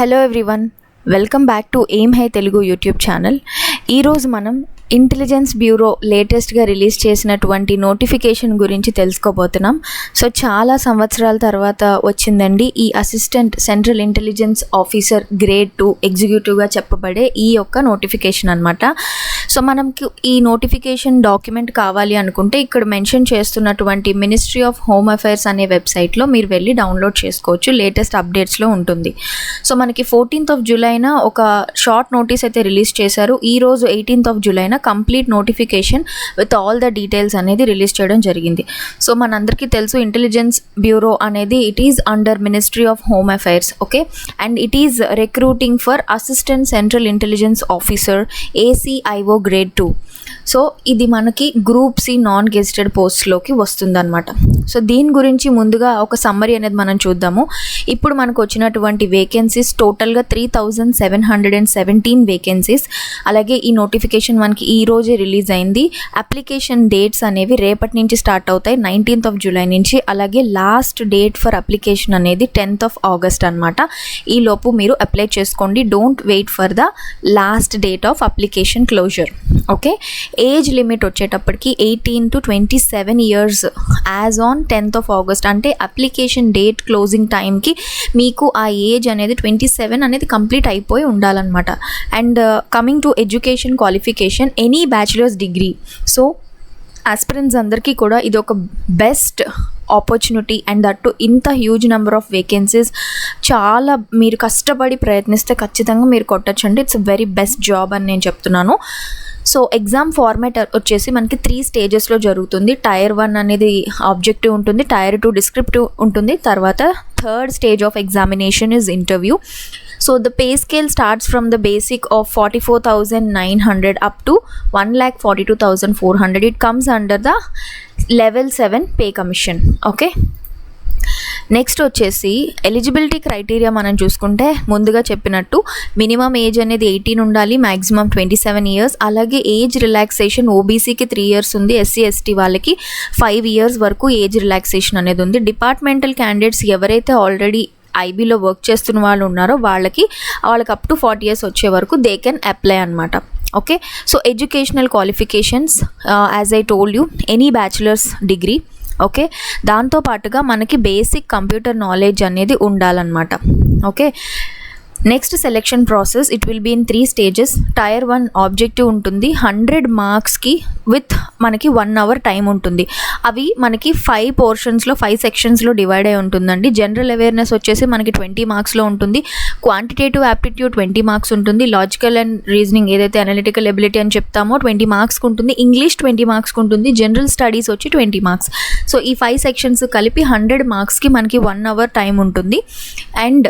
Hello everyone welcome back to M high Telugu YouTube channel ఈరోజు మనం intelligence bureau లేటెస్ట్గా release చేసినటువంటి notification గురించి తెలుసుకోబోతున్నాం. సో చాలా సంవత్సరాల తర్వాత వచ్చిందండి ఈ assistant central intelligence officer grade two ఎగ్జిక్యూటివ్గా చెప్పబడే ఈ యొక్క నోటిఫికేషన్ అనమాట సో మనకి ఈ నోటిఫికేషన్ డాక్యుమెంట్ కావాలి అనుకుంటే ఇక్కడ మెన్షన్ చేస్తున్నటువంటి మినిస్ట్రీ ఆఫ్ హోమ్ అఫైర్స్ అనే వెబ్సైట్లో మీరు వెళ్ళి డౌన్లోడ్ చేసుకోవచ్చు. లేటెస్ట్ అప్డేట్స్లో ఉంటుంది. సో మనకి ఫోర్టీన్త్ ఆఫ్ జూలైన ఒక షార్ట్ నోటీస్ అయితే రిలీజ్ చేశారు. ఈ రోజు eighteenth of జూలైన complete notification with all the details అనేది రిలీజ్ చేయడం జరిగింది. సో మనందరికీ తెలుసు ఇంటెలిజెన్స్ బ్యూరో అనేది it is under ministry of home affairs okay and it is recruiting for assistant central intelligence officer ACIO grade two so ఇది మనకి group C non gazetted పోస్ట్లోకి వస్తుందన్నమాట. సో దీని గురించి ముందుగా ఒక సమ్మరీ అనేది మనం చూద్దాము. ఇప్పుడు మనకు వచ్చినటువంటి వేకెన్సీస్ టోటల్గా three thousand seven hundred and seventeen vacancies అలాగే ఈ నోటిఫికేషన్ మనకి ఈ రోజే రిలీజ్ అయింది. అప్లికేషన్ డేట్స్ అనేవి రేపటి నుంచి స్టార్ట్ అవుతాయి నైన్టీన్త్ ఆఫ్ జూలై నుంచి. అలాగే లాస్ట్ డేట్ ఫర్ అప్లికేషన్ అనేది టెన్త్ ఆఫ్ ఆగస్ట్ అనమాట ఈ లోపు మీరు అప్లై చేసుకోండి. Don't wait for the last date of application closure okay age limit వచ్చేటప్పటికి eighteen to twenty seven years as on tenth of August. అంటే అప్లికేషన్ డేట్ క్లోజింగ్ టైంకి మీకు ఆ ఏజ్ అనేది ట్వంటీ సెవెన్ అనేది కంప్లీట్ అయిపోయి ఉండాలన్నమాట. And coming to education qualification any bachelor's degree so aspirants అందరికీ కూడా ఇది ఒక బెస్ట్ ఆపర్చునిటీ అండ్ దట్టు ఇంత హ్యూజ్ నెంబర్ ఆఫ్ వేకెన్సీస్ చాలా మీరు కష్టపడి ప్రయత్నిస్తే ఖచ్చితంగా మీరు కొట్టచ్చండి. ఇట్స్ వెరీ బెస్ట్ జాబ్ అని నేను చెప్తున్నాను. సో ఎగ్జామ్ ఫార్మాట్ వచ్చేసి మనకి త్రీ స్టేజెస్లో జరుగుతుంది. టైర్ వన్ అనేది ఆబ్జెక్టివ్ ఉంటుంది టైర్ టూ డిస్క్రిప్టివ్ ఉంటుంది. తర్వాత third stage of examination is interview so the pay scale starts from the basic of forty four thousand nine hundred up to one lakh forty two thousand four hundred it comes under the level seven pay commission okay next వచ్చేసి eligibility criteria మనం చూసుకుంటే ముందుగా చెప్పినట్టు minimum age అనేది eighteen ఉండాలి maximum twenty seven years అలాగే age relaxation ఓబీసీకి three years ఉంది ఎస్సీ ఎస్టీ వాళ్ళకి ఫైవ్ ఇయర్స్ వరకు ఏజ్ రిలాక్సేషన్ అనేది ఉంది. డిపార్ట్మెంటల్ క్యాండిడేట్స్ ఎవరైతే ఆల్రెడీ ఐబీలో వర్క్ చేస్తున్న వాళ్ళు ఉన్నారో వాళ్ళకి వాళ్ళకి అప్ టు ఫార్టీ ఇయర్స్ వచ్చే వరకు దే కెన్ అప్లై అనమాట okay so educational qualifications as I told you any bachelor's degree okay? దాంతో పాటుగా మనకి బేసిక్ కంప్యూటర్ నాలెడ్జ్ అనేది ఉండాలన్నమాట. Okay? Next selection process it will be in three stages tier one objective ఉంటుంది. Hundred మార్క్స్కి with మనకి one hour time ఉంటుంది. అవి మనకి ఫైవ్ పోర్షన్స్లో ఫైవ్ సెక్షన్స్లో డివైడ్ అయి ఉంటుందండి. జనరల్ అవేర్నెస్ వచ్చేసి మనకి ట్వంటీ మార్క్స్లో ఉంటుంది. క్వాంటిటేటివ్ యాప్టిట్యూడ్ ట్వంటీ మార్క్స్ ఉంటుంది. లాజికల్ అండ్ రీజనింగ్ ఏదైతే అనలిటికల్ ఎబిలిటీ అని చెప్తామో ట్వంటీ మార్క్స్కి ఉంటుంది. ఇంగ్లీష్ ట్వంటీ మార్క్స్కి ఉంటుంది. జనరల్ స్టడీస్ వచ్చి ట్వంటీ మార్క్స్ సో ఈ ఫైవ్ సెక్షన్స్ కలిపి హండ్రెడ్ మార్క్స్కి మనకి వన్ అవర్ టైం ఉంటుంది. అండ్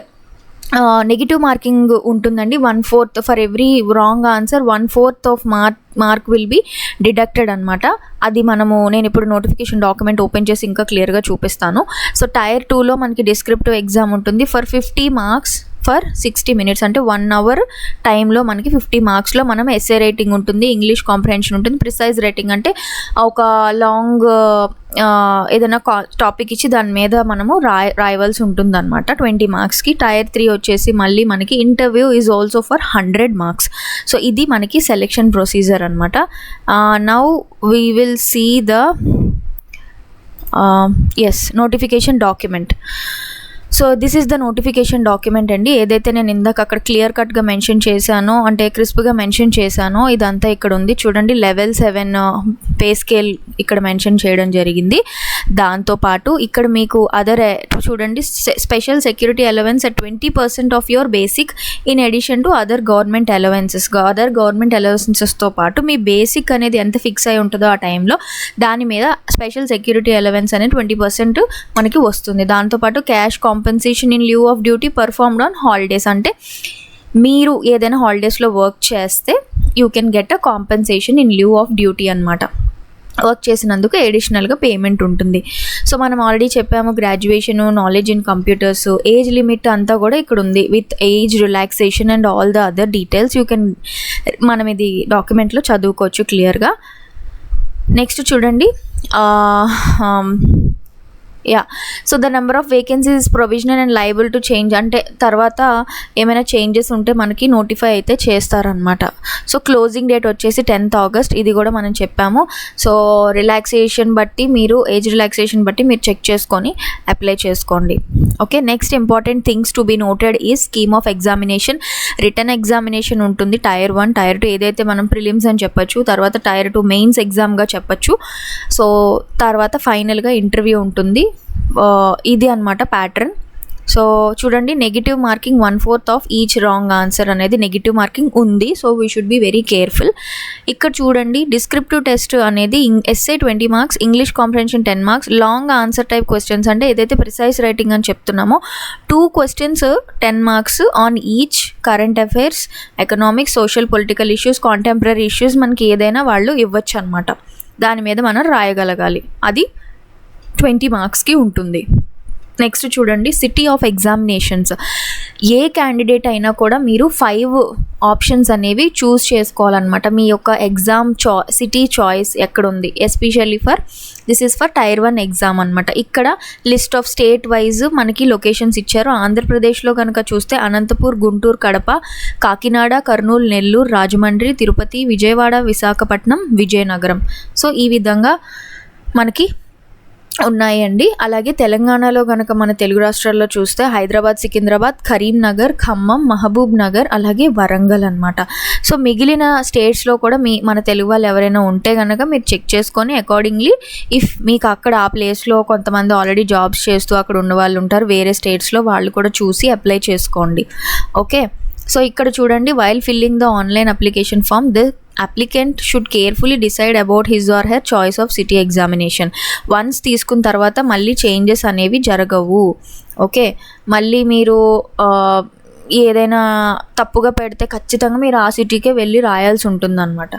నెగిటివ్ మార్కింగ్ ఉంటుందండి. One fourth for every wrong answer one fourth of mark mark will be deducted అనమాట అది మనము నేను ఇప్పుడు నోటిఫికేషన్ డాక్యుమెంట్ ఓపెన్ చేసి ఇంకా క్లియర్గా చూపిస్తాను. సో టైర్ టూలో మనకి డిస్క్రిప్టివ్ ఎగ్జామ్ ఉంటుంది. For fifty marks for sixty minutes. అంటే వన్ అవర్ టైంలో మనకి ఫిఫ్టీ మార్క్స్లో మనం ఎస్ఏ రేటింగ్ ఉంటుంది ఇంగ్లీష్ కాంప్రహెన్షన్ ఉంటుంది. ప్రిసైజ్ రేటింగ్ అంటే ఒక లాంగ్ ఏదైనా కా టాపిక్ ఇచ్చి దాని మీద మనము రాయ రాయవలసి ఉంటుంది అనమాట ట్వంటీ మార్క్స్కి. టైర్ త్రీ వచ్చేసి మళ్ళీ మనకి interview is also for hundred marks so ఇది మనకి సెలెక్షన్ ప్రొసీజర్ అనమాట now we will see the yes notification document so this is the notification document అండి. ఏదైతే నేను ఇందాక అక్కడ క్లియర్ కట్గా మెన్షన్ చేశానో అంటే క్రిస్ప్గా మెన్షన్ చేశానో ఇదంతా ఇక్కడ ఉంది. చూడండి లెవెల్ సెవెన్ పే స్కేల్ ఇక్కడ మెన్షన్ చేయడం జరిగింది. దాంతోపాటు ఇక్కడ మీకు అదర్ uh, చూడండి special security allowance at twenty percent of your basic in addition to other government allowances other government అలవెన్సెస్తో పాటు మీ బేసిక్ అనేది ఎంత ఫిక్స్ అయి ఉంటుందో ఆ టైంలో దాని మీద స్పెషల్ సెక్యూరిటీ అలవెన్స్ అనేది ట్వంటీ పర్సెంట్ మనకి వస్తుంది. దాంతోపాటు cash compensation in leave of duty performed on holidays అంటే మీరు ఏదైనా హాలిడేస్లో వర్క్ చేస్తే you can get a compensation in leave of duty అనమాట వర్క్ చేసినందుకు ఎడిషనల్గా పేమెంట్ ఉంటుంది. సో మనం ఆల్రెడీ చెప్పాము graduation knowledge in computers age limit అంతా కూడా ఇక్కడ ఉంది. With age relaxation and all the other details you can మనం ఇది డాక్యుమెంట్లో చదువుకోవచ్చు క్లియర్గా నెక్స్ట్ చూడండి. Um, yeah so the number of vacancies provisional and liable to change అంటే తర్వాత ఏమైనా చేంజెస్ ఉంటే మనకి నోటిఫై అయితే చేస్తారనమాట సో క్లోజింగ్ డేట్ వచ్చేసి టెన్త్ ఆగస్ట్ ఇది కూడా మనం చెప్పాము. సో రిలాక్సేషన్ బట్టి మీరు ఏజ్ రిలాక్సేషన్ బట్టి మీరు చెక్ చేసుకొని అప్లై చేసుకోండి. Okay next important things to be noted ఈ scheme of examination written examination ఉంటుంది. టైర్ వన్ టైర్ టూ ఏదైతే మనం ప్రిలిమ్స్ అని చెప్పొచ్చు తర్వాత టైర్ టూ మెయిన్స్ ఎగ్జామ్గా చెప్పచ్చు. సో తర్వాత ఫైనల్గా ఇంటర్వ్యూ ఉంటుంది. ఇది అనమాట ప్యాటర్న్ సో చూడండి negative marking one fourth of each wrong answer అనేది నెగిటివ్ మార్కింగ్ ఉంది. So we should be very careful ఇక్కడ చూడండి డిస్క్రిప్టివ్ టెస్ట్ అనేది essay twenty marks English comprehension ten marks long answer type questions అంటే ఏదైతే precise writing అని చెప్తున్నామో two questions ten marks on each current affairs economics social political issues contemporary issues మనకి ఏదైనా వాళ్ళు ఇవ్వచ్చు అనమాట దాని మీద మనం రాయగలగాలి. అది ట్వంటీ మార్క్స్కి ఉంటుంది. నెక్స్ట్ చూడండి city of examinations A candidate అయినా కూడా మీరు ఫైవ్ ఆప్షన్స్ అనేవి చూస్ చేసుకోవాలన్నమాట. మీ యొక్క ఎగ్జామ్ చా సిటీ చాయిస్ ఎక్కడుంది? Especially for this is for tier one exam అనమాట ఇక్కడ లిస్ట్ ఆఫ్ స్టేట్ వైజ్ మనకి లొకేషన్స్ ఇచ్చారు. ఆంధ్రప్రదేశ్లో కనుక చూస్తే అనంతపూర్ గుంటూరు కడప కాకినాడ కర్నూలు నెల్లూరు రాజమండ్రి తిరుపతి విజయవాడ విశాఖపట్నం విజయనగరం. సో ఈ విధంగా మనకి ఉన్నాయండి. అలాగే తెలంగాణలో కనుక మన తెలుగు రాష్ట్రాల్లో చూస్తే హైదరాబాద్ సికింద్రాబాద్ కరీంనగర్ ఖమ్మం మహబూబ్ నగర్ అలాగే వరంగల్ అనమాట సో మిగిలిన స్టేట్స్లో కూడా మీ మన తెలుగు వాళ్ళు ఎవరైనా ఉంటే కనుక మీరు చెక్ చేసుకొని అకార్డింగ్లీ ఇఫ్ మీకు అక్కడ ఆ ప్లేస్లో కొంతమంది ఆల్రెడీ జాబ్స్ చేస్తూ అక్కడ ఉన్న వాళ్ళు ఉంటారు వేరే స్టేట్స్లో వాళ్ళు కూడా చూసి అప్లై చేసుకోండి. ఓకే సో ఇక్కడ చూడండి while filling the online application form the applicant should carefully decide about his or her choice of city examination once తీసుకున్న తర్వాత మళ్ళీ చేంజెస్ అనేవి జరగవు. ఓకే మళ్ళీ మీరు uh, ఏదైనా తప్పుగా పెడితే ఖచ్చితంగా మీరు ఆ సిటీకే వెళ్ళి రాయాల్సి ఉంటుందన్నమాట.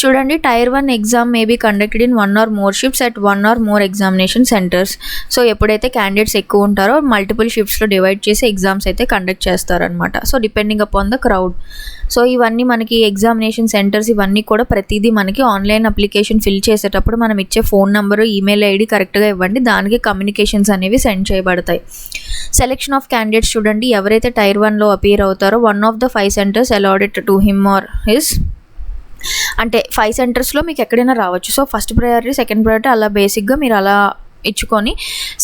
చూడండి tier one exam may be conducted in one or more shifts at one or more examination centres. So ఎప్పుడైతే క్యాండిడేట్స్ ఎక్కువ ఉంటారో మల్టిపుల్ షిఫ్ట్స్లో డివైడ్ చేసి ఎగ్జామ్స్ అయితే కండక్ట్ చేస్తారనమాట so depending upon the crowd. So ఇవన్నీ మనకి ఎగ్జామినేషన్ సెంటర్స్ ఇవన్నీ కూడా ప్రతిదీ మనకి ఆన్లైన్ అప్లికేషన్ ఫిల్ చేసేటప్పుడు మనం ఇచ్చే ఫోన్ నెంబరు ఈమెయిల్ ఐడి కరెక్ట్గా ఇవ్వండి. దానికి కమ్యూనికేషన్స్ అనేవి సెండ్ చేయబడతాయి. సెలెక్షన్ ఆఫ్ క్యాండిడేట్స్ చూడండి. ఎవరైతే టైర్ వన్లో అపియర్ అవుతారో one of the five centres allotted to him or his అంటే ఫైవ్ సెంటర్స్లో మీకు ఎక్కడైనా రావచ్చు. So first priority second priority అలా బేసిక్గా మీరు అలా ఇచ్చుకొని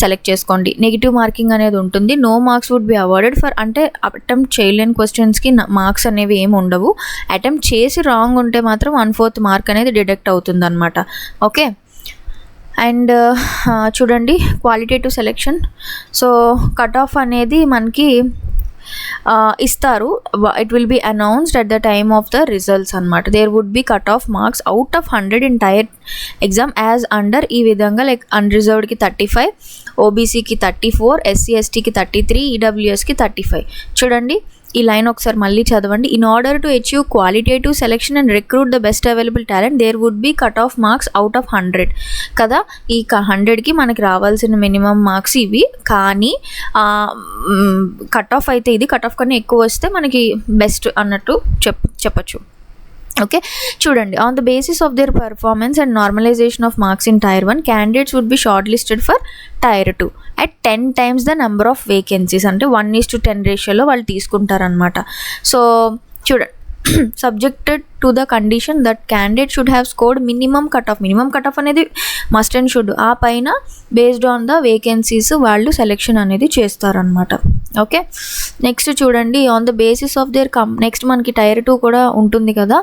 సెలెక్ట్ చేసుకోండి. నెగిటివ్ మార్కింగ్ అనేది ఉంటుంది. No marks would be awarded for అంటే అటెంప్ట్ చేయలేని క్వశ్చన్స్కి మార్క్స్ అనేవి ఏమి ఉండవు. అటెంప్ట్ చేసి రాంగ్ ఉంటే మాత్రం వన్ ఫోర్త్ మార్క్ అనేది డిడక్ట్ అవుతుంది అనమాట ఓకే అండ్ చూడండి qualitative selection so cut off అనేది మనకి ఇస్తారు. It will be announced at the time of the results అనమాట there would be cut off marks out of hundred in tier exam as under ఈ విధంగా like అన్రిజర్వ్డ్కి thirty five ఓబీసీకి thirty four SC ఎస్టీకి thirty three ఈడబ్ల్యూఎస్కి thirty five చూడండి ఈ line ఒకసారి మళ్ళీ చదవండి. In order to achieve qualitative selection and recruit the best available talent there would be cut off marks out of hundred కదా? ఈ హండ్రెడ్కి మనకి రావాల్సిన మినిమం మార్క్స్ ఇవి. కానీ కట్ ఆఫ్ అయితే ఇది. కట్ ఆఫ్ కన్నా ఎక్కువ వస్తే మనకి బెస్ట్ అన్నట్టు చెప్ చెప్పచ్చు. ఓకే చూడండి on the basis of their performance and normalisation of marks in tier one candidates would be short listed for tier two at ten times the number of vacancies అంటే one is to ten రేషియోలో వాళ్ళు తీసుకుంటారనమాట so చూడండి subjected to the condition that candidate should have scored minimum cut off minimum cut off అనేది must and should ఆ పైన based on the vacancies వాళ్ళు selection అనేది చేస్తారనమాట ఓకే నెక్స్ట్ చూడండి on the basis of their come next మనకి tier two కూడా ఉంటుంది కదా.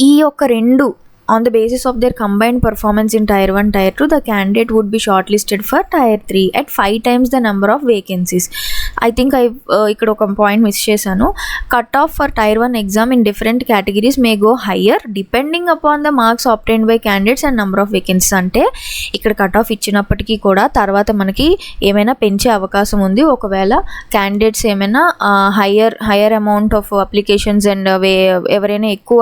ఈ యొక్క రెండు on the basis of their combined performance in tier one tier two the candidate would be short listed for tier three at five times the number of vacancies I think I ఇక్కడ ఒక point miss చేశాను. Cut off for tier one exam in different categories may go higher depending upon the marks obtain by candidates and number of vacancies అంటే ఇక్కడ cut off ఇచ్చినప్పటికీ కూడా తర్వాత మనకి ఏమైనా పెంచే అవకాశం ఉంది. ఒకవేళ క్యాండిడేట్స్ ఏమైనా higher higher amount of applications and వే ఎవరైనా ఎక్కువ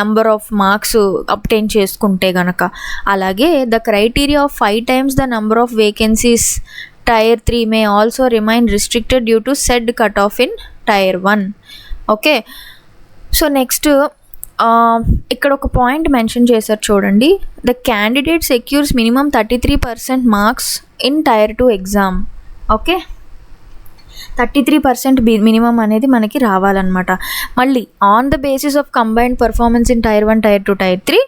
నంబర్ ఆఫ్ మార్క్స్ అప్టైన్ చేసుకుంటే గనక. అలాగే the criteria of five times the number of vacancies tier three may also remain restricted due to said cut off in tier one okay so next ఇక్కడ ఒక point mention చేశారు చూడండి. The candidate secures minimum thirty three percent marks in tier two exam okay thirty three percent minimum అనేది మనకి రావాలన్నమాట. మళ్ళీ on the basis of combined performance in tier one tier two tier three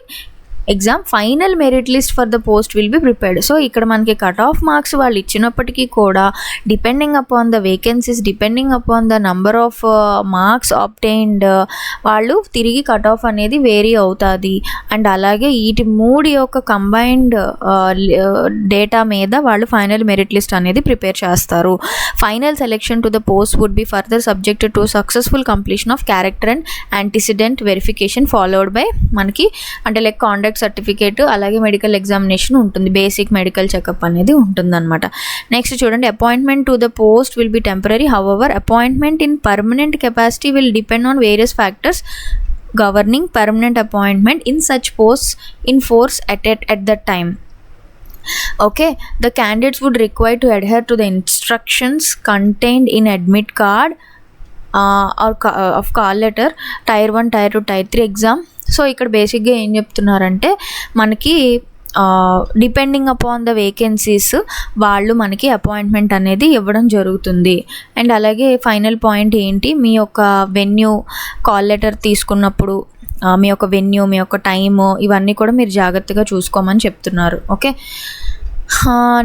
exam final merit list for the post will be prepared. So ఇక్కడ మనకి cut off marks వాళ్ళు ఇచ్చినప్పటికీ కూడా depending upon the vacancies depending upon the number of marks obtained వాళ్ళు తిరిగి cut off అనేది vary అవుతుంది. And అలాగే వీటి మూడు యొక్క కంబైన్డ్ డేటా uh, uh, మీద వాళ్ళు ఫైనల్ మెరిట్ లిస్ట్ అనేది ప్రిపేర్ చేస్తారు. Final selection to the post would be further subject to successful completion of character and antecedent verification followed by మనకి అంటే లైక్ కాండక్ట్ ప్రోడక్ట్ సర్టిఫికేట్ అలాగే medical examination ఉంటుంది. Basic medical checkup అనేది ఉంటుందన్నమాట. Next చూడండి appointment to the post will be temporary however appointment in permanent capacity will depend on various factors governing permanent appointment in such post in force అటెట్ at the time. Okay the candidates would require to adhere to the instructions contained in admit card or of call letter tier one tier two tier three exam. So ఇక్కడ బేసిక్గా ఏం చెప్తున్నారంటే మనకి depending upon the vacancies వాళ్ళు మనకి appointment అనేది ఇవ్వడం జరుగుతుంది. అండ్ అలాగే ఫైనల్ పాయింట్ ఏంటి? మీ యొక్క వెన్యూ కాల్ లెటర్ తీసుకున్నప్పుడు మీ యొక్క వెన్యూ మీ యొక్క టైము ఇవన్నీ కూడా మీరు జాగ్రత్తగా చూసుకోమని చెప్తున్నారు. ఓకే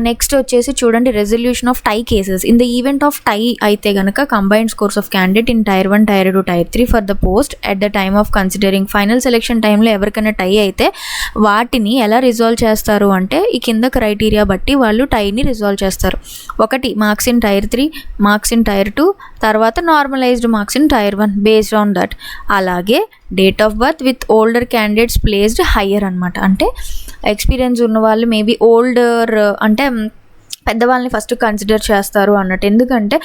నెక్స్ట్ వచ్చేసి చూడండి resolution of tie cases in the event of tie అయితే గనక combined scores of candidate in tier one tier two tier three for the post at the time of considering final selection టైంలో ఎవరికైనా tie అయితే వాటిని ఎలా resolve చేస్తారు అంటే ఈ కింద క్రైటీరియా బట్టి వాళ్ళు టైని రిజాల్వ్ చేస్తారు. ఒకటి marks in tier three marks in tier two తర్వాత normalised marks in tier one based on that అలాగే date of birth with older candidates placed higher అనమాట అంటే ఎక్స్పీరియన్స్ ఉన్న వాళ్ళు మేబీ ఓల్డర్ అంటే పెద్దవాళ్ళని ఫస్ట్ కన్సిడర్ చేస్తారు అన్నట్టు. ఎందుకంటే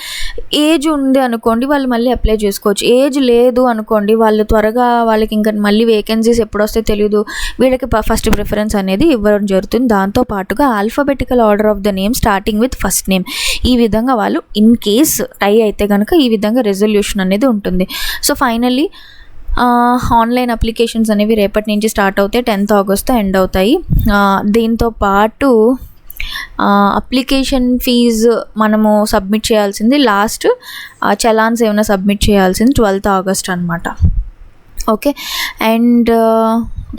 ఏజ్ ఉంది అనుకోండి వాళ్ళు మళ్ళీ అప్లై చేసుకోవచ్చు. ఏజ్ లేదు అనుకోండి వాళ్ళు త్వరగా వాళ్ళకి ఇంకా మళ్ళీ వేకెన్సీస్ ఎప్పుడు వస్తే తెలియదు వీళ్ళకి ఫస్ట్ ప్రిఫరెన్స్ అనేది ఇవ్వడం జరుగుతుంది. దాంతో పాటుగా alphabetical order of the name starting with first name ఈ విధంగా వాళ్ళు ఇన్ కేస్ టై అయితే కనుక ఈ విధంగా రెజల్యూషన్ అనేది ఉంటుంది. సో ఫైనల్లీ ఆన్లైన్ అప్లికేషన్స్ అనేవి రేపటి నుంచి స్టార్ట్ అవుతాయి టెన్త్ ఆగస్ట్ ఎండ్ అవుతాయి. దీంతో పాటు అప్లికేషన్ ఫీజు మనము సబ్మిట్ చేయాల్సింది లాస్ట్ చలాన్స్ ఏమైనా సబ్మిట్ చేయాల్సింది ట్వెల్త్ ఆగస్ట్ అనమాట okay? And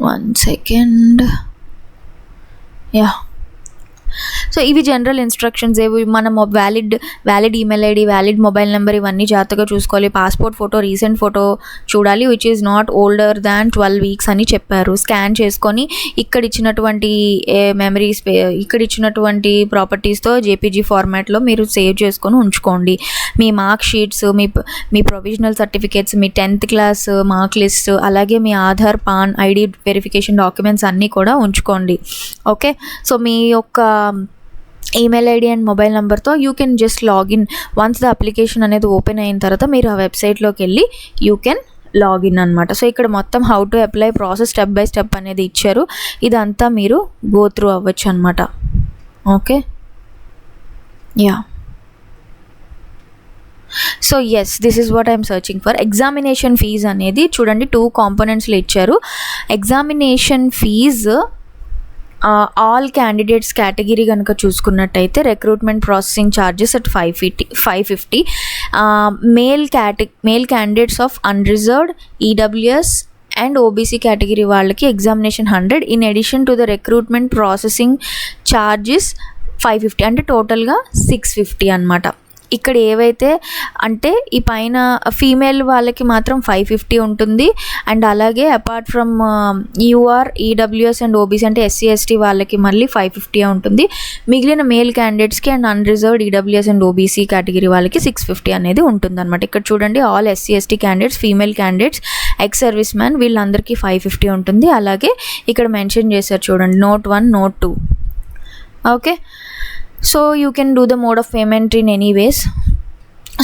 one second. Yeah. So ఇవి జనరల్ ఇన్స్ట్రక్షన్స్ ఏవి మనం valid valid email ID valid mobile number ఇవన్నీ జాగ్రత్తగా చూసుకోవాలి. పాస్పోర్ట్ ఫోటో రీసెంట్ ఫోటో చూడాలి which is not older than twelve weeks అని చెప్పారు. స్కాన్ చేసుకొని ఇక్కడ ఇచ్చినటువంటి మెమరీస్ ఇక్కడ ఇచ్చినటువంటి ప్రాపర్టీస్తో జేపీజీ ఫార్మాట్లో మీరు సేవ్ చేసుకొని ఉంచుకోండి. మీ మార్క్ షీట్స్ మీ మీ ప్రొవిజనల్ సర్టిఫికేట్స్ మీ టెన్త్ క్లాస్ మార్క్ లిస్ట్ అలాగే మీ Aadhaar PAN ID verification documents అన్నీ కూడా ఉంచుకోండి. ఓకే సో మీ యొక్క ఈమెయిల్ ఐడి అండ్ మొబైల్ నెంబర్తో you can just login once the application అనేది ఓపెన్ అయిన తర్వాత మీరు ఆ వెబ్సైట్లోకి వెళ్ళి యూ కెన్ లాగిన్ అనమాట సో ఇక్కడ మొత్తం how to apply process step by step అనేది ఇచ్చారు. ఇదంతా మీరు గో త్రూ అవ్వచ్చు అనమాట okay? Yeah. So yes this is what I'm searching for examination fees అనేది చూడండి టూ కాంపోనెంట్స్లో ఇచ్చారు. Examination fee all candidates category కనుక చూసుకున్నట్టయితే recruitment processing charges at five fifty five fifty male cat male candidates of unreserved EWS and OBC category వాళ్ళకి examination hundred in addition to the recruitment processing charges five fifty అంటే టోటల్గా six fifty అనమాట ఇక్కడ ఏవైతే అంటే ఈ పైన female వాళ్ళకి మాత్రం ఫైవ్ ఫిఫ్టీ ఉంటుంది. అండ్ అలాగే apart from UR EWS and OBC అంటే ఎస్సీ ఎస్టీ వాళ్ళకి మళ్ళీ ఫైవ్ ఫిఫ్టీ ఉంటుంది. మిగిలిన మేల్ క్యాండిడేట్స్కి and unreserved EWS and OBC category వాళ్ళకి సిక్స్ ఫిఫ్టీ అనేది ఉంటుంది అనమాట ఇక్కడ చూడండి all SC ST candidates female candidates ex service man వీళ్ళందరికీ ఫైవ్ ఫిఫ్టీ ఉంటుంది. అలాగే ఇక్కడ మెన్షన్ చేశారు చూడండి note one note two. Okay. So you can do the mode of payment in anyways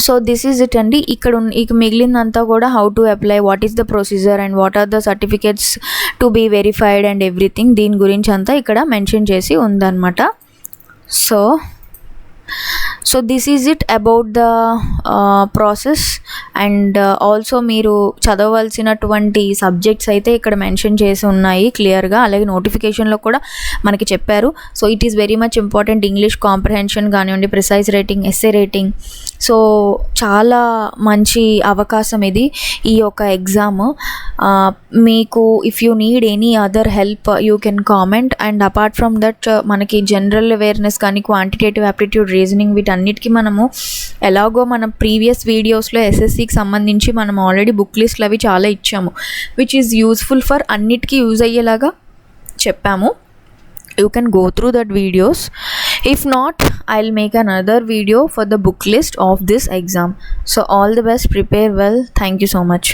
so this is it అండి. ఇక్కడ ఇక మిగిలిందంతా కూడా how to apply what is the procedure and what are the certificates to be verified and everything దీని గురించి అంతా ఇక్కడ mention చేసి ఉందన్నమాట. So so this is it about the process. And also మీరు చదవవలసినటువంటి సబ్జెక్ట్స్ అయితే ఇక్కడ మెన్షన్ చేసి ఉన్నాయి క్లియర్గా. అలాగే నోటిఫికేషన్లో కూడా మనకి చెప్పారు. So it is very much important English comprehension కానివ్వండి precis writing essay writing. So చాలా మంచి అవకాశం ఇది ఈ యొక్క ఎగ్జామ్. మీకు if you need any other help you can comment and apart from that మనకి జనరల్ అవేర్నెస్ కానీ క్వాంటిటేటివ్ యాప్టిట్యూడ్ రీజనింగ్ వీటన్నిటికీ మనము ఎలాగో మన ప్రీవియస్ వీడియోస్లో ఎస్ఎస్సికి సంబంధించి మనం ఆల్రెడీ బుక్ లిస్ట్లు అవి చాలా ఇచ్చాము విచ్ ఈజ్ యూస్ఫుల్ ఫర్ అన్నిటికీ యూజ్ అయ్యేలాగా చెప్పాము. You can go through that videos if not I will make other video for the book list of this exam so all the best prepare well thank you so much